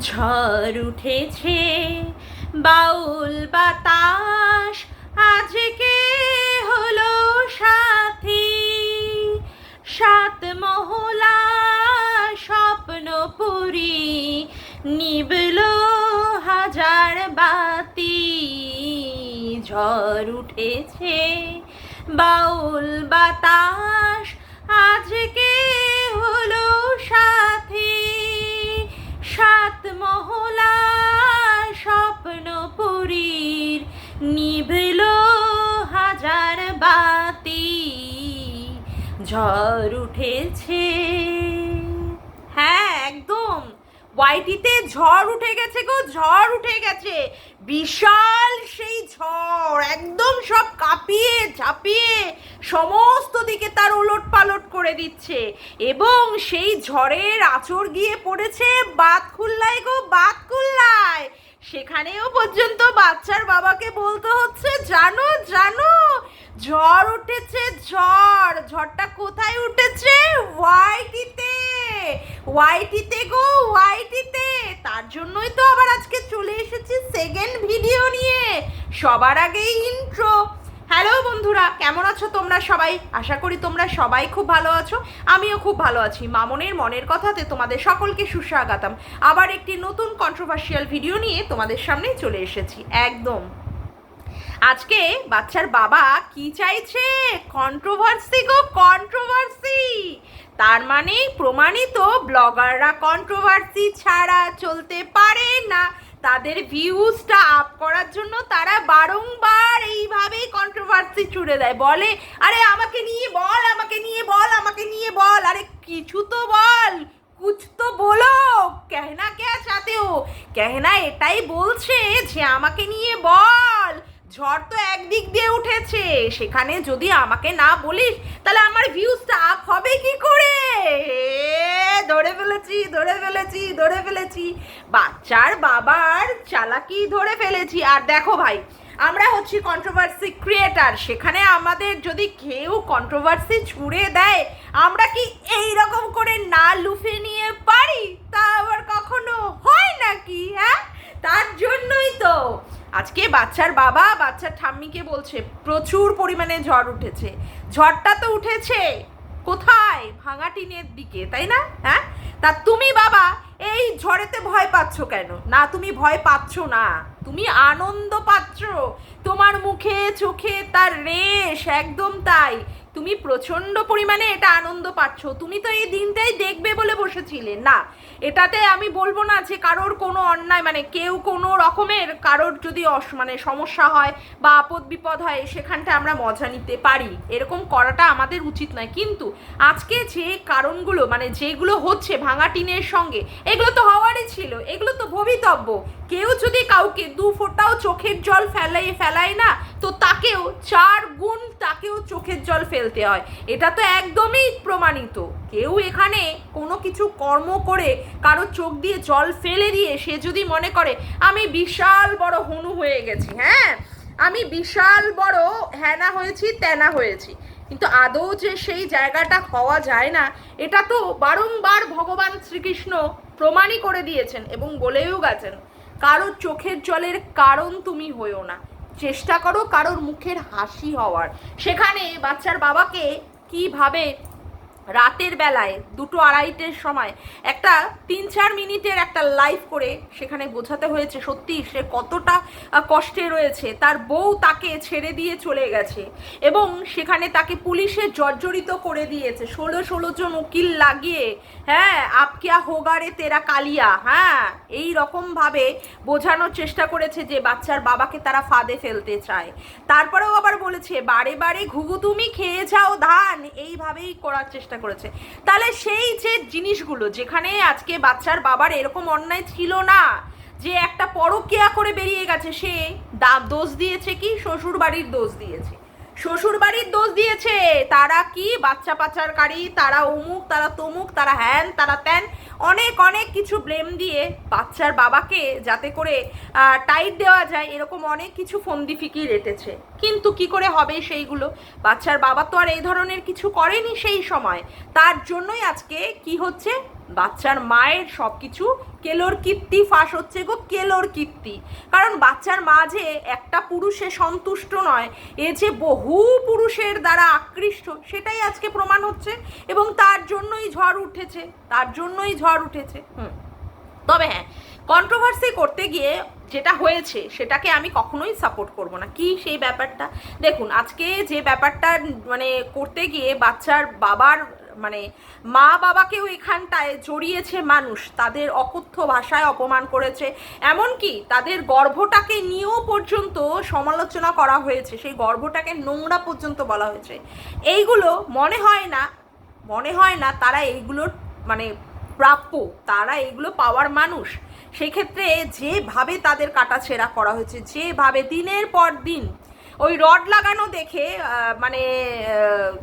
ঝড় উঠেছে, বাউল বাতাস, আজকে হলো সাথী। সাত মহলা স্বপ্নপুরী নিবল হাজার বাতি। ঝড় উঠেছে, বাউল বাতাস, আজকে হলো সাথী। সাত মহলা স্বপ্নপুরীর নিভল হাজার বাতি। ঝড় উঠেছে। হ্যাঁ একদম। ওয়াইটিতে ঝড় উঠে গেছে গো, ঝড় উঠে গেছে। বিশাল সেই ঝড়, একদম সব কাঁপিয়ে ঝাঁপিয়ে সমস্ত দিকে তার ওলট পালট করে দিচ্ছে। এবং সেই ঝড়ের আঁচড় গিয়ে পড়েছে বাতকুল্লায় গো বাতকুল্লায় সেখানেও পর্যন্ত বাচ্চার বাবাকে বলতে হচ্ছে, জানো জানো, ঝড় উঠেছে, ঝড়। ঝড়টা কোথায় উঠেছে? ওয়াইটিতে। ওয়াইটিতে গো, ওয়াইটিতে। তার জন্যই তো আবার আজকে চলে এসেছি সেকেন্ড ভিডিও নিয়ে। সবার আগেই ইন্ট্রো হ্যালো বন্ধুরা, কেমন আছো তোমরা সবাই? আশা করি তোমরা সবাই খুব ভালো আছো। আমিও খুব ভালো আছি। মামনের মনের কথাতে তোমাদের সকলকে সুস্বাগতম। আবার একটি নতুন কন্ট্রোভার্সিয়াল ভিডিও নিয়ে তোমাদের সামনে চলে এসেছি। একদম। আজকে বাচ্চার বাবা কি চাইছে? কন্ট্রোভার্সি গো কন্ট্রোভার্সি তার মানে প্রমাণিত ব্লগাররা কন্ট্রোভার্সি ছাড়া চলতে পারে না। তাদের ভিউজটা আপ করার জন্য তারা বারংবার এইভাবেই কন্ট্রোভার্সি ছুড়ে দেয়। বলে, আরে, আমাকে নিয়ে বল, আমাকে নিয়ে বল, আমাকে নিয়ে বল। আরে, কিছু তো বল, কুছ তো বলো কেহনা কে চাতে হো কেহনা এটাই বলছে যে, আমাকে নিয়ে বল। ঝড় তো একদিক দিয়ে উঠেছে। সেখানে যদি আমাকে না বলিস, তাহলে আমার ভিউজটা আপ হবে কি করে? ধরে ফেলেছি ধরে ফেলেছি ধরে ফেলেছি। বাচ্চার বাবার চালাকি ধরে ফেলেছি। আর দেখো ভাই, আমরা হচ্ছি কন্ট্রোভার্সি ক্রিয়েটার সেখানে আমাদের যদি কেউ কন্ট্রোভার্সি ছুড়ে দেয়, আমরা কি এই রকম করে না লুফে নিয়ে পারি? তা আবার কখনো হয় নাকি হ্যাঁ? তার জন্যই তো। আজকে বাচ্চার বাবা, বাচ্চার ঠাম্মিকে বলছে, প্রচুর পরিমাণে ঝড় উঠেছে। ঝড়টা তো উঠেছে কোথায়? ভাঙা টিনের দিকে, তাই না? হ্যাঁ? তা তুমি বাবা, এই ঝড়েতে ভয় পাচ্ছ কেন? না, তুমি ভয় পাচ্ছ না। তুমি আনন্দ পাচ্ছ। তোমার মুখে, চোখে তার রেশ, একদম তাই। তুমি প্রচণ্ড পরিমাণে এটা আনন্দ পাচ্ছ। তুমি তো এই দিনটাই দেখবে বলে বসেছিলে। না, এটাতে আমি বলব না যে কারোর কোনো অন্যায় মানে কেউ কোনো রকমের কারোর যদি অস মানে সমস্যা হয় বা আপদ বিপদ হয়, সেখানটা আমরা মজা নিতে পারি। এরকম করাটা আমাদের উচিত নয়। কিন্তু আজকে যে কারণগুলো মানে যেগুলো হচ্ছে ভাঙা টিনের সঙ্গে, এগুলো তো হওয়ারই ছিল, এগুলো তো ভবিতব্য। কেউ যদি কাউকে দু ফোঁটাও চোখের জল ফেলাই, ফেলায় না, তো তাকেও চার গুণ তাকেও চোখের জল ফেলতে হয়। এটা তো একদমই প্রমাণিত। কেউ এখানে কোনো কিছু কর্ম করে কারও চোখ দিয়ে জল ফেলে দিয়ে সে যদি মনে করে, আমি বিশাল বড় হনু হয়ে গেছি। হ্যাঁ আমি বিশাল বড় হ্যানা হয়েছি, তেনা হয়েছি। কিন্তু আদৌ যে সেই জায়গাটা হওয়া যায় না, এটা তো বারংবার ভগবান শ্রীকৃষ্ণ প্রমাণই করে দিয়েছেন এবং বলেও গেছেন, কারও চোখের জলের কারণ তুমি হয়েও না। চেষ্টা করো কারোর মুখের হাসি হওয়ার। সেখানে বাচ্চার বাবাকে কীভাবে রাতের বেলায় দুটো আড়াইটের সময় একটা তিন চার মিনিটের একটা লাইভ করে সেখানে বোঝাতে হয়েছে। সত্যি সে কতটা কষ্টে রয়েছে। তার বউ তাকে ছেড়ে দিয়ে চলে গেছে এবং সেখানে তাকে পুলিশে জর্জরিত করে দিয়েছে। ষোলো ষোলো জন উকিল লাগিয়ে হ্যাঁ আপকিয়া হোগারে তেরা কালিয়া হ্যাঁ এই রকমভাবে বোঝানোর চেষ্টা করেছে যে বাচ্চার বাবাকে তারা ফাঁদে ফেলতে চায়। তারপরেও আবার বলেছে, বারে বারে, ঘুঘু তুমি খেয়ে যাও ধান। এইভাবেই করার চেষ্টা করেছে। তাহলে সেই যে জিনিসগুলো, যেখানে আজকে বাচ্চার বাবার এরকম অন্যায় ছিল না, যে একটা পরকিয়া করে বেরিয়ে গেছে, সে দা- দোষ দিয়েছে কি? শ্বশুর বাড়ির দোষ দিয়েছে। শ্বশুর বাড়ির দোষ দিয়েছে। তারা কি বাচ্চা পাচারকারী, তারা অমুক তারা তমুক, তারা হ্যান, তারা ত্যান, অনেক অনেক কিছু ব্লেম দিয়ে বাচ্চার বাবাকে যাতে করে টাইট দেওয়া যায়, এরকম অনেক কিছু ফন্দি ফিকি রেটেছে। কিন্তু কি করে হবে সেইগুলো? বাচ্চার বাবা তো আর এই ধরনের কিছু করেনি সেই সময়। তার জন্যই আজকে কি হচ্ছে? বাচ্চার মায়ের সব কিছু কেলোর কীর্তি ফাঁস হচ্ছে গো কেলোর কীর্তি। কারণ বাচ্চার মা যে একটা পুরুষে সন্তুষ্ট নয়, এ যে বহু পুরুষের দ্বারা আকৃষ্ট, সেটাই আজকে প্রমাণ হচ্ছে এবং তার জন্যই ঝড় উঠেছে, তার জন্যই ঝড় উঠেছে। হুম। তবে হ্যাঁ কন্ট্রোভার্সি করতে গিয়ে যেটা হয়েছে, সেটাকে আমি কখনোই সাপোর্ট করব না। কি সেই ব্যাপারটা? দেখুন, আজকে যে ব্যাপারটা মানে করতে গিয়ে বাচ্চার বাবার মানে মা বাবাকেও এখানটায় জড়িয়েছে মানুষ, তাদের অকথ্য ভাষায় অপমান করেছে। এমনকি তাদের গর্ভটাকে নিয়েও পর্যন্ত সমালোচনা করা হয়েছে, সেই গর্ভটাকে নোংরা পর্যন্ত বলা হয়েছে। এইগুলো মনে হয় না, মনে হয় না তারা এইগুলোর মানে প্রাপ্য, তারা এগুলো পাওয়ার মানুষ। সেক্ষেত্রে যেভাবে তাদের কাটাছেঁড়া করা হয়েছে, যেভাবে দিনের পর দিন ওই রড লাগানো দেখে মানে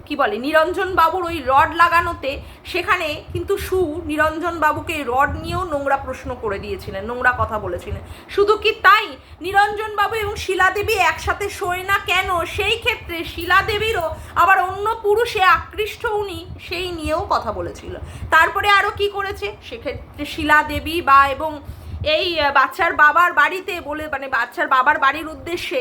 কি বলে, নিরঞ্জন বাবুর ওই রড লাগানোতে সেখানে কিন্তু সু নিরঞ্জন বাবুকে রড নিয়েও নোংরা প্রশ্ন করে দিয়েছিলেন, নোংরা কথা বলেছিলেন। শুধু কি তাই? নিরঞ্জন বাবু এবং শিলা দেবী একসাথে শোয় না কেন? সেই ক্ষেত্রে শিলা দেবীরও আবার অন্য পুরুষে আকৃষ্ট উনি সেই নিয়েও কথা বলেছিল। তারপরে আরও কি করেছে? সেক্ষেত্রে শিলা দেবী বা এবং এই বাচ্চার বাবার বাড়িতে বলে মানে বাচ্চার বাবার বাড়ির উদ্দেশ্যে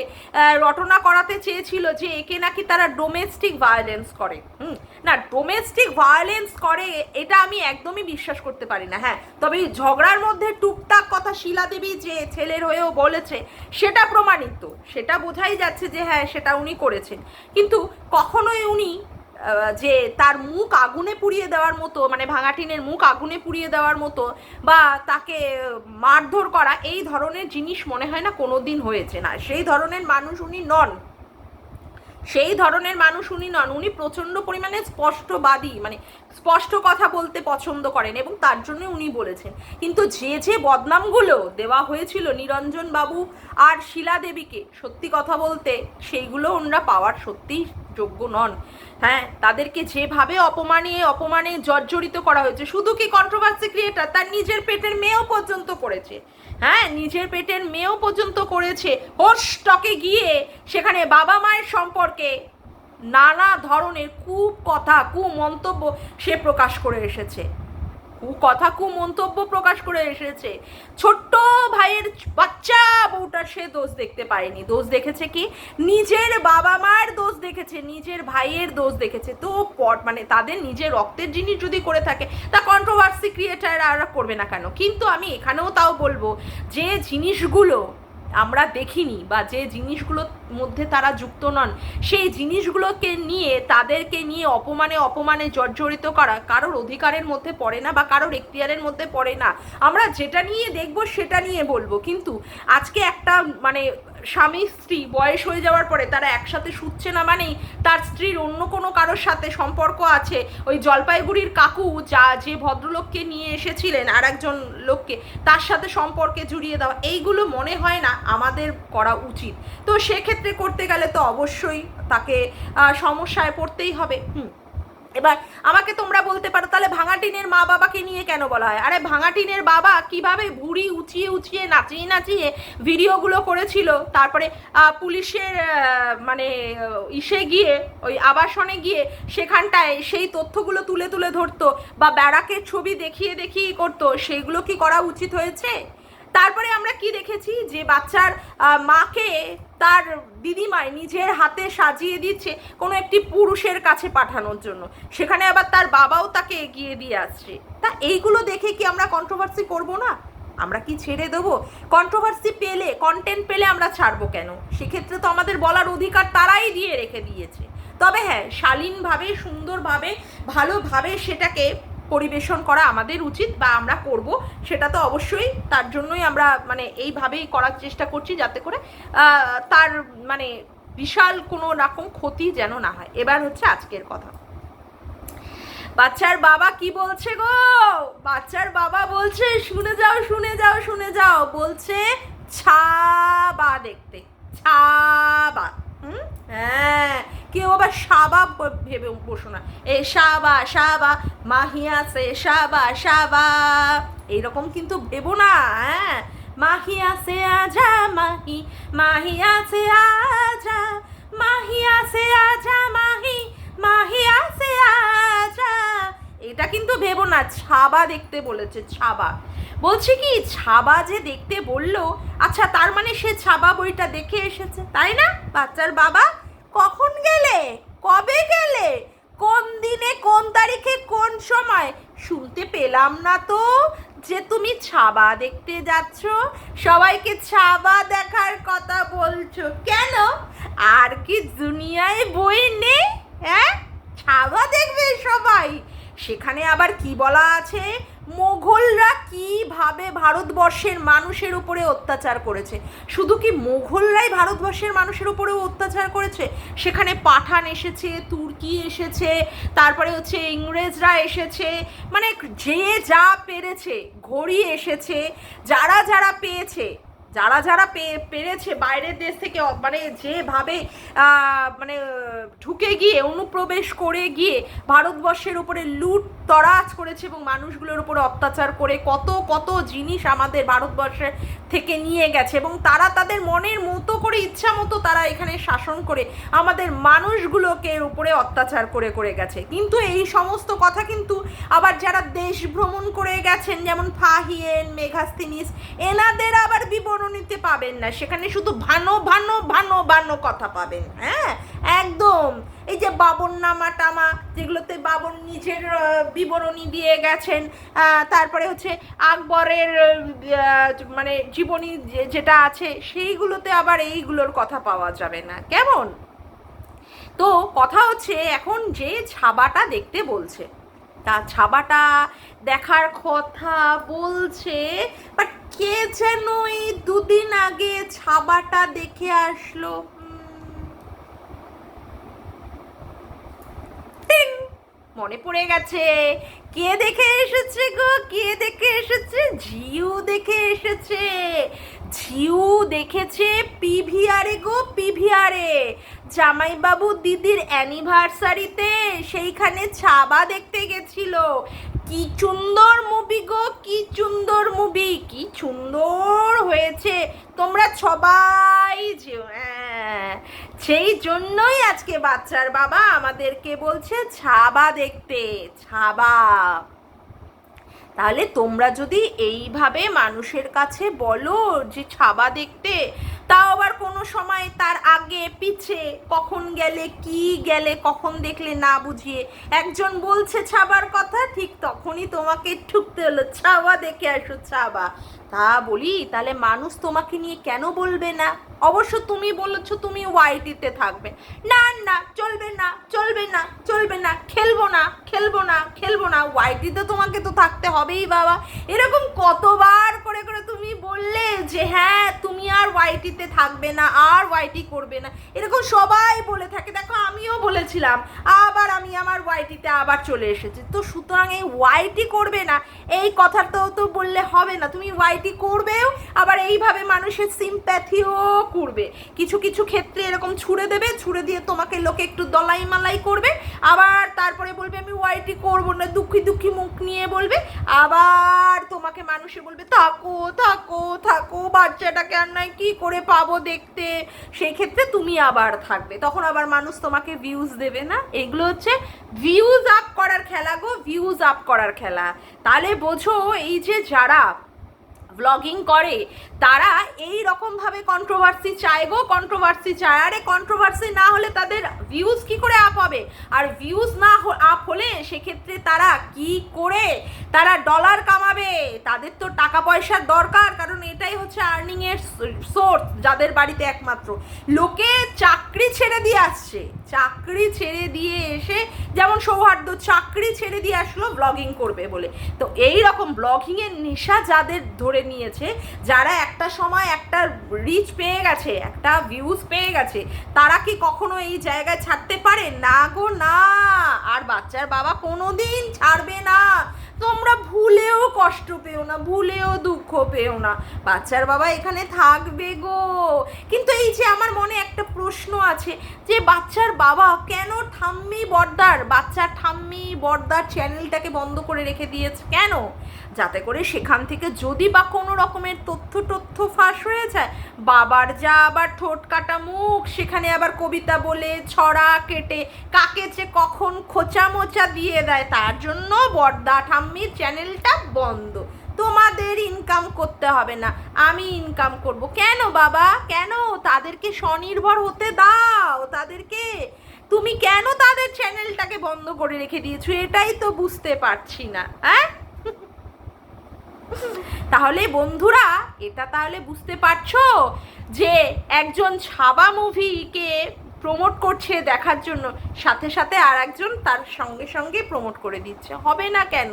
রটনা করাতে চেয়েছিল যে একে নাকি তারা ডোমেস্টিক ভায়োলেন্স করে। হুম, না ডোমেস্টিক ভায়োলেন্স করে, এটা আমি একদমই বিশ্বাস করতে পারি না হ্যাঁ। তবে এই ঝগড়ার মধ্যে টুকটাক কথা শিলা দেবী যে ছেলের হয়েও বলেছে, সেটা প্রমাণিত। সেটা বোঝাই যাচ্ছে যে হ্যাঁ সেটা উনি করেছেন। কিন্তু কখনোই উনি যে তার মুখ আগুনে পুড়িয়ে দেওয়ার মতো মানে ভাঙাটিনের মুখ আগুনে পুড়িয়ে দেওয়ার মতো বা তাকে মারধর করা, এই ধরনের জিনিস মনে হয় না কোনো দিন হয়েছে না। সেই ধরনের মানুষ উনি নন। সেই ধরনের মানুষ উনি নন। উনি প্রচণ্ড পরিমাণে স্পষ্টবাদী মানে স্পষ্ট কথা বলতে পছন্দ করেন এবং তার জন্য উনি বলেছেন। কিন্তু যে যে বদনামগুলো দেওয়া হয়েছিল নিরঞ্জন বাবু আর শিলা দেবীকে সত্যি কথা বলতে, সেইগুলো ওনারা পাওয়ার সত্যিই যোগ্য নন। হ্যাঁ তাদেরকে যেভাবে অপমানে অপমানে জর্জরিত করা হয়েছে, শুধু কি কন্ট্রোভার্সি ক্রিয়েটার তার নিজের পেটের মেয়েও পর্যন্ত করেছে। হ্যাঁ নিজের পেটের মেয়েও পর্যন্ত করেছে। হোস্টকে গিয়ে সেখানে বাবা মায়ের সম্পর্কে নানা ধরনের কু কথা কু মন্তব্য সে প্রকাশ করে এসেছে। কথা কু মন্তব্য প্রকাশ করে এসেছে। ছোট্ট ভাইয়ের বাচ্চা বউটার সে দোষ দেখতে পায়নি দোষ দেখেছে কি? নিজের বাবা মার দোষ দেখেছে, নিজের ভাইয়ের দোষ দেখেছে। তো পট মানে তাদের নিজের রক্তের জিনিস যদি করে থাকে, তা কন্ট্রোভার্সি ক্রিয়েটার আর করবে না কেন? কিন্তু আমি এখানেও তাও বলব যে জিনিসগুলো আমরা দেখিনি বা যে জিনিসগুলোর মধ্যে তারা যুক্ত নন, সেই জিনিসগুলোকে নিয়ে, তাদেরকে নিয়ে অপমানে অপমানে জর্জরিত করা কারোর অধিকারের মধ্যে পড়ে না বা কারোর এখতিয়ারের মধ্যে পড়ে না। আমরা যেটা নিয়ে দেখব সেটা নিয়ে বলব। কিন্তু আজকে একটা মানে স্বামী, স্ত্রী বয়স হয়ে যাওয়ার পরে তারা একসাথে শুচ্ছে না মানেই তার স্ত্রীর অন্য কোনো কারোর সাথে সম্পর্ক আছে। ওই জলপাইগুড়ির কাকু যা যে ভদ্রলোককে নিয়ে এসেছিলেন আর একজন লোককে, তার সাথে সম্পর্কে জুড়িয়ে দেওয়া, এইগুলো মনে হয় না আমাদের করা উচিত। তো সেক্ষেত্রে করতে গেলে তো অবশ্যই তাকে সমস্যায় পড়তেই হবে। হুম। এবার আমাকে তোমরা বলতে পারো, তাহলে ভাঙাটিনের মা বাবাকে নিয়ে কেন বলা হয়? আরে ভাঙাটিনের বাবা কীভাবে ভুড়ি উঁচিয়ে উঁচিয়ে নাচিয়ে নাচিয়ে ভিডিওগুলো করেছিল? তারপরে পুলিশের মানে ইসে গিয়ে, ওই আবাসনে গিয়ে সেখানটায় সেই তথ্যগুলো তুলে তুলে ধরতো বা ব্যারাকের ছবি দেখিয়ে দেখিয়ে করতো। সেইগুলো কি করা উচিত হয়েছে? তারপরে আমরা কি দেখেছি? যে বাচ্চার মাকে তার দিদিমাই নিজের হাতে সাজিয়ে দিচ্ছে কোনো একটি পুরুষের কাছে পাঠানোর জন্য। সেখানে আবার তার বাবাও তাকে এগিয়ে দিয়ে আসছে। তা এইগুলো দেখে কি আমরা কন্ট্রোভার্সি করব না? আমরা কি ছেড়ে দেবো? কন্ট্রোভার্সি পেলে কন্টেন্ট পেলে আমরা ছাড়বো কেন? সেক্ষেত্রে তো আমাদের বলার অধিকার তারাই দিয়ে রেখে দিয়েছে। তবে হ্যাঁ শালীনভাবে, সুন্দরভাবে, ভালোভাবে সেটাকে পরিবেশন করা আমাদের উচিত বা আমরা করব, সেটা তো অবশ্যই। তার জন্যই আমরা মানে এইভাবেই করার চেষ্টা করছি যাতে করে তার মানে বিশাল কোনো রকম ক্ষতি যেন না হয়। এবার হচ্ছে আজকের কথা। বাচ্চার বাবা কি বলছে গো? বাচ্চার বাবা বলছে, শুনে যাও শুনে যাও শুনে যাও। বলছে, ছাবা দেখতে, ছাবা। হুম হ্যাঁ। কেউ আবার সাবা ভেবে বসো না। এ সাবা সাবা মাহিয়া সে সাবা সাবা। এইরকম কিন্তু ভেবো না হ্যাঁ। মাহিয়া সে আজা, মাহি মাহিয়া সে আজা মাহিয়া সে আজা, মাহি মাহিয়া সে আজা। এটা কিন্তু ভেবো না ছাবা দেখতে বলেছে ছাবা বলছি কি, ছাবা যে দেখতে বলল আচ্ছা তার মানে সে ছাবা বইটা দেখে এসেছে, তাই না? বাচ্চার বাবা, কখন গেলে? কবে গেলে? কোন দিনে, কোন তারিখে, কোন সময়? শুনতে পেলাম না তো যে তুমি ছাবা দেখতে যাচ্ছ। সবাইকে ছাবা দেখার কথা বলছো কেন? আর কি দুনিয়ায় বই নেই হ্যাঁ? ছাবা দেখবে সবাই। সেখানে আবার কি বলা আছে? মোঘলরা কীভাবে ভারতবর্ষের মানুষের উপরে অত্যাচার করেছে? শুধু কি মোঘলরাই ভারতবর্ষের মানুষের উপরেও অত্যাচার করেছে? সেখানে পাঠান এসেছে, তুর্কি এসেছে, তারপরে হচ্ছে ইংরেজরা এসেছে মানে যে যা পেরেছে, ঘড়ি এসেছে, যারা যারা পেয়েছে যারা যারা পেরেছে বাইরের দেশ থেকে মানে যেভাবে মানে ঢুকে গিয়ে, অনুপ্রবেশ করে গিয়ে ভারতবর্ষের উপরে লুট, তরাজ করেছে এবং মানুষগুলোর উপরে অত্যাচার করে কত কত জিনিস আমাদের ভারতবর্ষের থেকে নিয়ে গেছে এবং তারা তাদের মনের মতো করে, ইচ্ছা মতো তারা এখানে শাসন করে আমাদের মানুষগুলোকে উপরে অত্যাচার করে করে গেছে। কিন্তু এই সমস্ত কথা কিন্তু আবার যারা দেশ ভ্রমণ করে গেছেন, যেমন ফাহিয়েন মেঘাস্তিনিস এনাদের আবার বিবরণীতে পাবেন না। সেখানে শুধু ভানো ভানো ভানো ভানো কথা পাবেন। হ্যাঁ? একদম। এই যে বাবন নামা টামা যেগুলোতে বাবন নিজের বিবরণী দিয়ে গেছেন তারপরে হচ্ছে আকবরের মানে জীবনী যেটা আছে, সেইগুলোতে আবার এইগুলোর কথা পাওয়া যাবে না। কেমন? তো কথা হচ্ছে, এখন যে ছাবাটা দেখতে বলছে তা ছাবাটা দেখার কথা বলছে বাট কে যেন এই দুদিন আগে ছাবাটা দেখে আসলো। মনে পড়ে গেছে। কে দেখে এসেছে গো? কে দেখে এসেছে? ঝিউ দেখে এসেছে। ঝিউ দেখেছে পিভিআরে গো, পিভিআরে। জামাইবাবু দিদির অ্যানিভার্সারিতে সেইখানে ছাবা দেখতে গেছিল। কি সুন্দর মুভি গো, কি সুন্দর মুভি কি সুন্দর হয়েছে। তোমরা সবাই যেও হ্যাঁ। সেই জন্যই আজকে বাচ্চার বাবা আমাদেরকে বলছে ছাবা দেখতে, ছাবা। তাহলে তোমরা যদি এইভাবে মানুষের কাছে বলো যে ছাবা দেখতে, তাও আবার কোনো সময় তার আগে পিছে কখন গেলে কি গেলে কখন দেখলে না বুঝিয়ে। একজন বলছে ছাবার কথা, ঠিক তখনই তোমাকে ঠুকতে হলো ছাবা দেখে আসো ছাবা তা বলি, তাহলে মানুষ তোমাকে নিয়ে কেন বলবে না? অবশ্য তুমি বলেছ তুমি ওয়াইটিতে থাকবে। না না, চলবে না চলবে না চলবে না, খেলব না খেলব না খেলব না। ওয়াইটিতে তোমাকে তো থাকতে হবেই বাবা। এরকম কতবার করে করে তুমি বললে যে হ্যাঁ তুমি আর ওয়াইটিতে থাকবে না, আর ওয়াইটি করবে না। এরকম সবাই বলে থাকে। দেখো, আমিও বলেছিলাম আমি আমার ওয়াইটিতে আবার চলে এসেছি। তো সুতরাং এই ওয়াইটি করবে না, এই কথাটাও তো বললে হবে না। তুমি ওয়াইটি করবেও, আবার এইভাবে মানুষের সিম্প্যাথিও করবে। কিছু কিছু ক্ষেত্রে এরকম ছুড়ে দেবে, ছুড়ে দিয়ে তোমাকে লোকে একটু দলাই মালাই করবে। আবার তারপরে বলবে, আমি ওয়াইটি করব না। দুঃখী দুঃখী মুখ নিয়ে বলবে। আবার তোমাকে মানুষে বলবে, থাকো থাকো থাকো, বাচ্চাটাকে আর নয়, কী করে পাবো দেখতে? সেই ক্ষেত্রে তুমি আবার থাকবে। তখন আবার মানুষ তোমাকে ভিউজ দেবে না। এগুলো হচ্ছে ভিউজ আপ করার খেলা গো ভিউজ আপ করার খেলা। তাহলে বোঝো এই যে যারা ব্লগিং করে, তারা এই রকমভাবে কন্ট্রোভার্সি চায় গো কন্ট্রোভার্সি চায়। আরে কন্ট্রোভার্সি না হলে তাদের ভিউজ কি করে আপ হবে? আর ভিউজ না আপ হলে সেক্ষেত্রে তারা কি করে? তারা ডলার কামাবে। তাদের তো টাকা পয়সার দরকার, কারণ এটাই হচ্ছে আর্নিংয়ের সোর্স যাদের বাড়িতে একমাত্র। লোকে চাকরি ছেড়ে দিয়ে আসছে। চাকরি ছেড়ে দিয়ে এসে যেমন সৌহার্দ্য, চাকরি ছেড়ে দিয়ে আসলো ব্লগিং করবে বলে। তো এই রকম ব্লগিংয়ের নেশা যাদের ধরে নিয়েছে, যারা একটা সময় একটা রিচ পেয়ে গেছে, একটা ভিউজ পেয়ে গেছে, তারা কি কখনো এই জায়গায় ছাড়তে পারে? না গো, না। আর বাচ্চার বাবা কোনোদিন ছাড়বে না। তোমরা ভুলেও কষ্ট পেও না, ভুলেও দুঃখ পেও না। বাচ্চার বাবা এখানে থাকবে গো। কিন্তু এই যে আমার মনে একটা প্রশ্ন আছে যে বাচ্চার বাবা কেন ঠাম্মি বর্দার? বাচ্চা ঠাম্মি বর্দার চ্যানেলটাকে বন্ধ করে রেখে দিয়েছে? কেন? যাতে করে সেখান থেকে যদি বা কোনো রকমের তথ্য তথ্য ফাঁস হয়ে যায়, বাবার যা আবার ঠোঁট কাটা মুখ, সেখানে আবার কবিতা বলে ছড়া কেটে কাকে যে কখন খোঁচা মোচা দিয়ে দেয়, তার জন্য বর্দা ঠাম্মির চ্যানেলটা বন্ধ। তোমাদের ইনকাম করতে হবে না, আমি ইনকাম করব। কেন বাবা? কেন? তাদেরকে স্বনির্ভর হতে দাও তাদেরকে। তুমি কেন তাদের চ্যানেলটাকে বন্ধ করে রেখে দিয়েছ? এটাই তো বুঝতে পারছি না হ্যাঁ তাহলে বন্ধুরা এটা তাহলে বুঝতে পারছ যে একজন ছাবা মুভিকে প্রমোট করছে দেখার জন্য। সাথে সাথে আর একজন তার সঙ্গে সঙ্গে প্রমোট করে দিচ্ছে। হবে না কেন?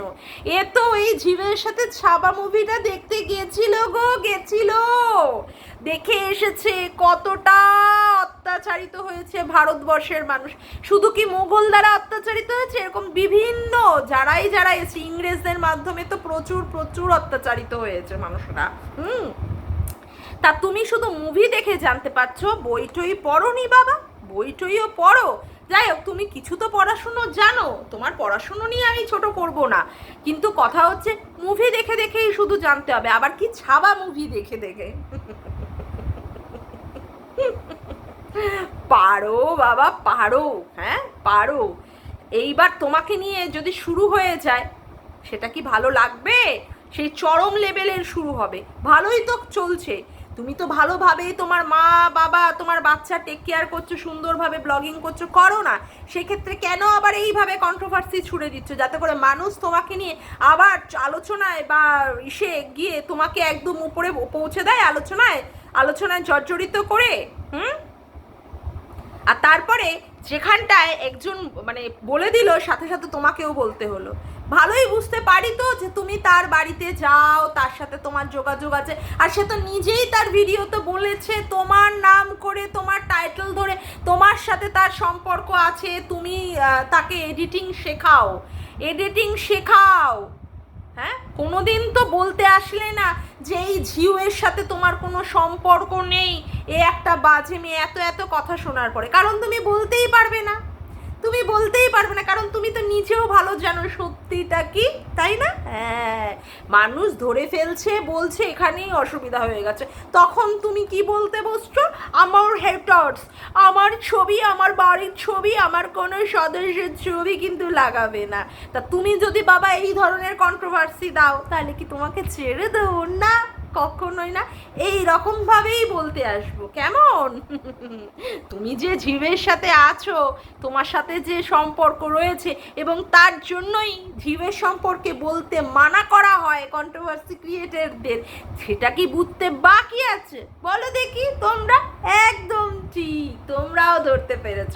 এ তো এই জীবের সাথে ছাবা মুভিটা দেখতে গেছিল গো, গেছিল। দেখে এসেছে কতটা অত্যাচারিত হয়েছে ভারতবর্ষের মানুষ। শুধু কি মুঘল দ্বারা অত্যাচারিত হয়েছে? এরকম বিভিন্ন, যারাই যারা এসে ইংরেজদের মাধ্যমে তো প্রচুর প্রচুর অত্যাচারিত হয়েছে মানুষরা। হুম? তা তুমি শুধু মুভি দেখে জানতে পারছ বই টই পড়োনি বাবা। বই টইও পড়ো। যাই হোক, তুমি কিছু তো পড়াশুনো জানো। তোমার পড়াশুনো নিয়ে আমি ছোট করব না। কিন্তু কথা হচ্ছে মুভি দেখে দেখেই শুধু জানতে হবে। আবার কি ছাবা মুভি দেখে দেখে? পারো বাবা, পারো হ্যাঁ পারো। এইবার তোমাকে নিয়ে যদি শুরু হয়ে যায়, সেটা কি ভালো লাগবে? সেই চরম লেভেলের শুরু হবে। ভালোই তো চলছে। তুমি তো ভালোভাবেই তোমার মা, বাবা, তোমার বাচ্চা টেক কেয়ার করছ, সুন্দরভাবে ব্লগিং করছ, করো না। সেক্ষেত্রে কেন আবার এইভাবে কন্ট্রোভার্সি ছুড়ে দিচ্ছ? যাতে করে মানুষ তোমাকে নিয়ে আবার আলোচনায় বা ইসে গিয়ে তোমাকে একদম উপরে পৌঁছে দেয় আলোচনায় আলোচনায় জর্জরিত করে, হুম? আর তারপরে যেখানটায় একজন মানে বলে দিল, সাথে সাথে তোমাকেও বলতে হলো। ভালোই বুঝতে পারি তো যে তুমি তার বাড়িতে যাও, তার সাথে তোমার যোগাযোগ আছে। আর সে তো নিজেই তার ভিডিওতে বলেছে, তোমার নাম করে, তোমার টাইটেল ধরে, তোমার সাথে তার সম্পর্ক আছে, তুমি তাকে এডিটিং শেখাও। এডিটিং শেখাও। হ্যাঁ? কোনোদিন তো বলতে আসলে না যে এই ঝিউয়ের সাথে তোমার কোনো সম্পর্ক নেই। এ একটা বাজে মেয়ে, এত এত কথা শোনার পরে। কারণ তুমি বলতেই পারবে না। তুমি বলতেই পারবে না, কারণ তুমি তো নিজেও ভালো জানো সত্যিটা কি, তাই না? হ্যাঁ মানুষ ধরে ফেলছে, বলছে, এখানেই অসুবিধা হয়ে গেছে। তখন তুমি কি বলতে বসছো? আমার হেটার্স আমার ছবি, আমার বাড়ির ছবি, আমার কোনো সদস্যের ছবি কিন্তু লাগাবে না। তা তুমি যদি বাবা এই ধরনের কন্ট্রোভার্সি দাও, তাহলে কি তোমাকে ছেড়ে দেবো না? কখনোই না এই রকম ভাবেই বলতে আসব, কেমন? তুমি যে জীবের সাথে আছো, তোমার সাথে যে সম্পর্ক রয়েছে এবং তার জন্যই জীবের সম্পর্কে বলতে মানা করা হয় কন্ট্রোভার্সি ক্রিয়েটারদের সেটা কি বুঝতে বাকি আছে? বলো দেখি, তোমরা একদম ঠিক, তোমরাও ধরতে পেরেছ।